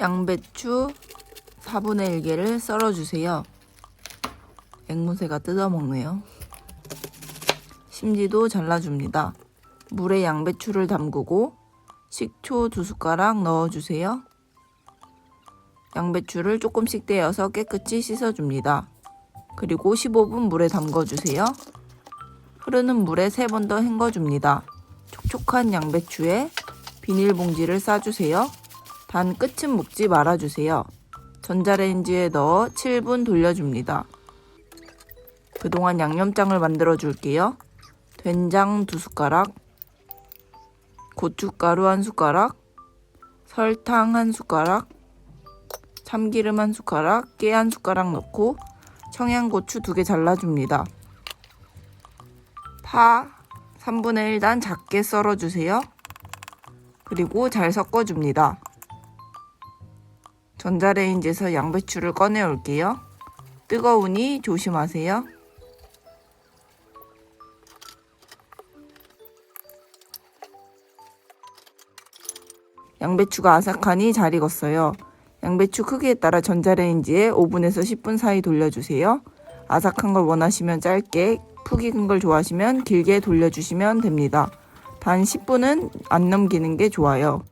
양배추 4분의 1개를 썰어주세요. 앵무새가 뜯어먹네요. 심지도 잘라줍니다. 물에 양배추를 담그고 식초 2숟가락 넣어주세요. 양배추를 조금씩 떼어서 깨끗이 씻어줍니다. 그리고 15분 물에 담궈주세요. 흐르는 물에 3번 더 헹궈줍니다. 촉촉한 양배추에 비닐봉지를 싸주세요. 단 끝은 묶지 말아주세요. 전자레인지에 넣어 7분 돌려줍니다. 그동안 양념장을 만들어 줄게요. 된장 2숟가락, 고춧가루 1숟가락, 설탕 1숟가락, 참기름 1숟가락, 깨 1숟가락 넣고 청양고추 2개 잘라줍니다. 파 3분의 1단 작게 썰어주세요. 그리고 잘 섞어줍니다. 전자레인지에서 양배추를 꺼내 올게요. 뜨거우니 조심하세요. 양배추가 아삭하니 잘 익었어요. 양배추 크기에 따라 전자레인지에 5분에서 10분 사이 돌려주세요. 아삭한 걸 원하시면 짧게, 푹 익은 걸 좋아하시면 길게 돌려주시면 됩니다. 단 10분은 안 넘기는 게 좋아요.